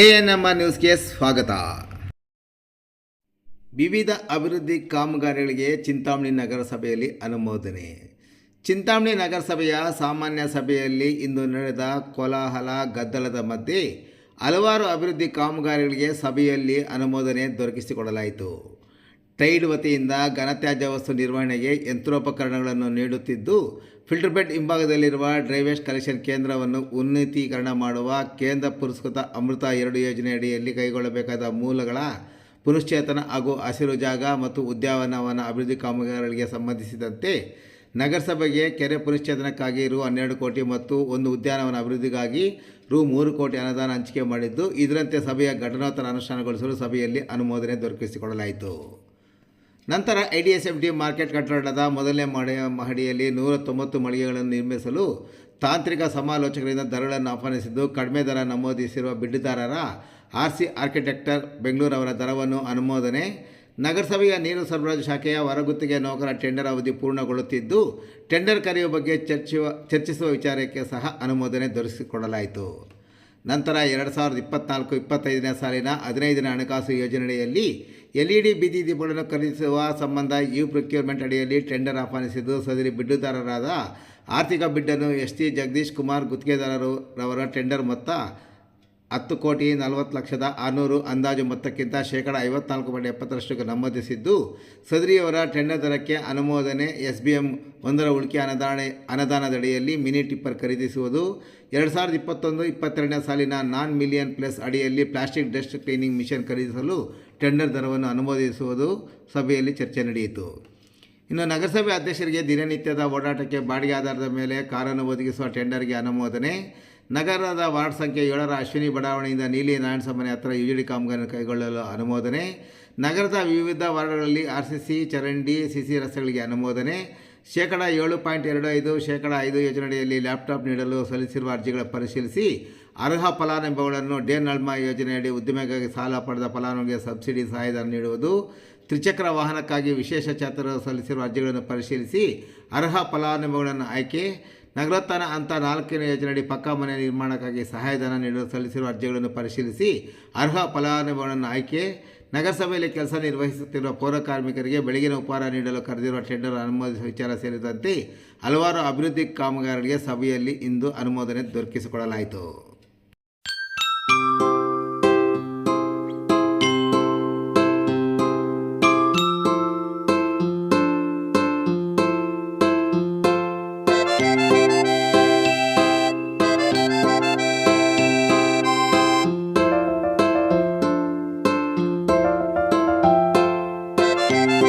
A N M R ನ್ಯೂಸ್ಗೆ ಸ್ವಾಗತ. ವಿವಿಧ ಅಭಿವೃದ್ಧಿ ಕಾಮಗಾರಿಗಳಿಗೆ ಚಿಂತಾಮಣಿ ನಗರಸಭೆಯಲ್ಲಿ ಅನುಮೋದನೆ. ಚಿಂತಾಮಣಿ ನಗರಸಭೆಯ ಸಾಮಾನ್ಯ ಸಭೆಯಲ್ಲಿ ಇಂದು ನಡೆದ ಕೋಲಾಹಲ, ಗದ್ದಲದ ಮಧ್ಯೆ ಹಲವಾರು ಅಭಿವೃದ್ಧಿ ಕಾಮಗಾರಿಗಳಿಗೆ ಸಭೆಯಲ್ಲಿ ಅನುಮೋದನೆ ದೊರಕಿಸಿಕೊಡಲಾಯಿತು. ಟೈಡ್ ವತಿಯಿಂದ ಘನತ್ಯಾಜ್ಯ ವಸ್ತು ನಿರ್ವಹಣೆಗೆ ಯಂತ್ರೋಪಕರಣಗಳನ್ನು ನೀಡುತ್ತಿದ್ದು ಫಿಲ್ಟರ್ ಬೆಡ್ ಹಿಂಭಾಗದಲ್ಲಿರುವ ಡ್ರೈವೇಜ್ ಕಲೆಕ್ಷನ್ ಕೇಂದ್ರವನ್ನು ಉನ್ನತೀಕರಣ ಮಾಡುವ ಕೇಂದ್ರ ಪುರಸ್ಕೃತ ಅಮೃತ ಎರಡು ಯೋಜನೆ ಅಡಿಯಲ್ಲಿ ಕೈಗೊಳ್ಳಬೇಕಾದ ಮೂಲಗಳ ಪುನಶ್ಚೇತನ ಹಾಗೂ ಹಸಿರು ಜಾಗ ಮತ್ತು ಉದ್ಯಾನವನ ಅಭಿವೃದ್ಧಿ ಕಾಮಗಾರಿಗಳಿಗೆ ಸಂಬಂಧಿಸಿದಂತೆ ನಗರಸಭೆಗೆ ಕೆರೆ ಪುನಶ್ಚೇತನಕ್ಕಾಗಿ ರು ಹನ್ನೆರಡು ಕೋಟಿ ಮತ್ತು ಒಂದು ಉದ್ಯಾನವನ ಅಭಿವೃದ್ಧಿಗಾಗಿ ರು ಮೂರು ಕೋಟಿ ಅನುದಾನ ಹಂಚಿಕೆ ಮಾಡಿದ್ದು, ಇದರಂತೆ ಸಭೆಯ ಘಟನೋತ್ತರ ಅನುಷ್ಠಾನಗೊಳಿಸಲು ಸಭೆಯಲ್ಲಿ ಅನುಮೋದನೆ ದೊರಕಿಸಿಕೊಡಲಾಯಿತು. ನಂತರ I D S F D market ಕಟ್ಟಡದ ಮೊದಲನೇ ಮಹಡಿಯ ಮಹಡಿಯಲ್ಲಿ ನೂರ ತೊಂಬತ್ತು ಮಳಿಗೆಗಳನ್ನು ನಿರ್ಮಿಸಲು ತಾಂತ್ರಿಕ ಸಮಾಲೋಚಕರಿಂದ ದರಗಳನ್ನು ಆಹ್ವಾನಿಸಿದ್ದು, ಕಡಿಮೆ ದರ ನಮೂದಿಸಿರುವ ಬಿಡ್ಡಿದಾರರ ಆರ್ ಸಿ ಆರ್ಕಿಟೆಕ್ಟರ್ ಬೆಂಗಳೂರು ಅವರ ದರವನ್ನು ಅನುಮೋದನೆ, ನಗರಸಭೆಯ ನೀರು ಸರಬರಾಜು ಶಾಖೆಯ ಹೊರಗುತ್ತಿಗೆ ನೌಕರ ಟೆಂಡರ್ ಅವಧಿ ಪೂರ್ಣಗೊಳ್ಳುತ್ತಿದ್ದು, ಟೆಂಡರ್ ಕರೆಯುವ ಬಗ್ಗೆ ಚರ್ಚಿಸುವ ಚರ್ಚಿಸುವ ವಿಚಾರಕ್ಕೆ ಸಹ ಅನುಮೋದನೆ ದೊರಕಿಸಿಕೊಡಲಾಯಿತು ನಂತರ ಎರಡು ಸಾವಿರದ ಇಪ್ಪತ್ತ್ನಾಲ್ಕು ಇಪ್ಪತ್ತೈದನೇ ಸಾಲಿನ ಹದಿನೈದನೇ ಹಣಕಾಸು ಯೋಜನೆಯಲ್ಲಿ ಎಲ್ ಇ ಡಿ ಬೀದಿ ದೀಪಗಳನ್ನು ಖರೀದಿಸುವ ಸಂಬಂಧ ಯು ಪ್ರೊಕ್ಯೂರ್ಮೆಂಟ್ ಅಡಿಯಲ್ಲಿ ಟೆಂಡರ್ ಆಹ್ವಾನಿಸಿದ್ದು ಸದರಿ ಬಿಡ್ಡುದಾರರಾದ ಆರ್ಥಿಕ ಬಿಡ್ಡನ್ನು ಎಸ್ ಟಿ ಜಗದೀಶ್ ಕುಮಾರ್ ಗುತ್ತಿಗೆದಾರರು ರವರ ಟೆಂಡರ್ ಮೊತ್ತ ಹತ್ತು ಕೋಟಿ ನಲವತ್ತು ಲಕ್ಷದ ಆರುನೂರು ಅಂದಾಜು ಮೊತ್ತಕ್ಕಿಂತ ಶೇಕಡ ಐವತ್ನಾಲ್ಕು ಪಾಯಿಂಟ್ ಎಪ್ಪತ್ತರಷ್ಟು ನಮೂದಿಸಿದ್ದು, ಸದರಿಯವರ ಟೆಂಡರ್ ದರಕ್ಕೆ ಅನುಮೋದನೆ ಎಸ್ ಬಿ ಎಂ ಒಂದರ ಉಳಿಕೆ ಅನುದಾನ ಅನುದಾನದಡಿಯಲ್ಲಿ ಮಿನಿ ಟಿಪ್ಪರ್ ಖರೀದಿಸುವುದು, ಎರಡು ಸಾವಿರದ ಇಪ್ಪತ್ತೊಂದು ಇಪ್ಪತ್ತೆರಡನೇ ಸಾಲಿನ ನಾನ್ ಮಿಲಿಯನ್ ಪ್ಲಸ್ ಅಡಿಯಲ್ಲಿ ಪ್ಲಾಸ್ಟಿಕ್ ಡಸ್ಟ್ ಕ್ಲೀನಿಂಗ್ ಮಿಷನ್ ಖರೀದಿಸಲು ಟೆಂಡರ್ ದರವನ್ನು ಅನುಮೋದಿಸುವುದು ಸಭೆಯಲ್ಲಿ ಚರ್ಚೆ ನಡೆಯಿತು. ಇನ್ನು ನಗರಸಭೆ ಅಧ್ಯಕ್ಷರಿಗೆ ದಿನನಿತ್ಯದ ಓಡಾಟಕ್ಕೆ ಬಾಡಿಗೆ ಆಧಾರದ ಮೇಲೆ ಕಾರನ್ನು ಒದಗಿಸುವ ಟೆಂಡರ್ಗೆ ಅನುಮೋದನೆ. ನಗರದ ವಾರ್ಡ್ ಸಂಖ್ಯೆ ಏಳರ ಅಶ್ವಿನಿ ಬಡಾವಣೆಯಿಂದ ನೀಲಿ ನಾರಾಯಣಸಮನೆ ಹತ್ರ ಯುಜಿಡಿ ಕಾಮಗಾರಿ ಕೈಗೊಳ್ಳಲು ಅನುಮೋದನೆ. ನಗರದ ವಿವಿಧ ವಾರ್ಡ್ಗಳಲ್ಲಿ ಆರ್ ಸಿ ಸಿ, ಚರಂಡಿ ಸಿಸಿ ರಸ್ತೆಗಳಿಗೆ ಅನುಮೋದನೆ. ಶೇಕಡ ಏಳು ಪಾಯಿಂಟ್ ಎರಡು ಐದು, ಶೇಕಡ ಐದು ಯೋಜನೆಯಲ್ಲಿ ಲ್ಯಾಪ್ಟಾಪ್ ನೀಡಲು ಸಲ್ಲಿಸಿರುವ ಅರ್ಜಿಗಳ ಪರಿಶೀಲಿಸಿ ಅರ್ಹ ಫಲಾನುಭವಿಗಳನ್ನು ಡೇ ನಳ್ಮ ಯೋಜನೆಯಡಿ ಉದ್ದಿಮೆಗಾಗಿ ಸಾಲ ಪಡೆದ ಫಲಾನುಭವಿಗೆ ಸಬ್ಸಿಡಿ ಸಹಾಯಧನ ನೀಡುವುದು ತ್ರಿಚಕ್ರ ವಾಹನಕ್ಕಾಗಿ ವಿಶೇಷ ಚಾತರ ಸಲ್ಲಿಸಿರುವ ಅರ್ಜಿಗಳನ್ನು ಪರಿಶೀಲಿಸಿ ಅರ್ಹ ಫಲಾನುಭವಿಗಳನ್ನು ಆಯ್ಕೆ, ನಗರೋತ್ಥಾನ ಅಂತ ನಾಲ್ಕನೇ ಯೋಜನೆಯಡಿ ಪಕ್ಕಾ ಮನೆ ನಿರ್ಮಾಣಕ್ಕಾಗಿ ಸಹಾಯಧನ ನೀಡಲು ಸಲ್ಲಿಸಿರುವ ಅರ್ಜಿಗಳನ್ನು ಪರಿಶೀಲಿಸಿ ಅರ್ಹ ಫಲಾನುಭವಿಗಳನ್ನು ಆಯ್ಕೆ, ನಗರಸಭೆಯಲ್ಲಿ ಕೆಲಸ ನಿರ್ವಹಿಸುತ್ತಿರುವ ಪೌರ ಕಾರ್ಮಿಕರಿಗೆ ಬೆಳಗಿನ ಉಪಹಾರ ನೀಡಲು ಕರೆದಿರುವ ಟೆಂಡರ್ ಅನುಮೋದಿಸುವ ವಿಚಾರ ಸೇರಿದಂತೆ ಹಲವಾರು ಅಭಿವೃದ್ಧಿ ಕಾಮಗಾರಿಗಳಿಗೆ ಸಭೆಯಲ್ಲಿ ಇಂದು ಅನುಮೋದನೆ ದೊರಕಿಸಿಕೊಡಲಾಯಿತು.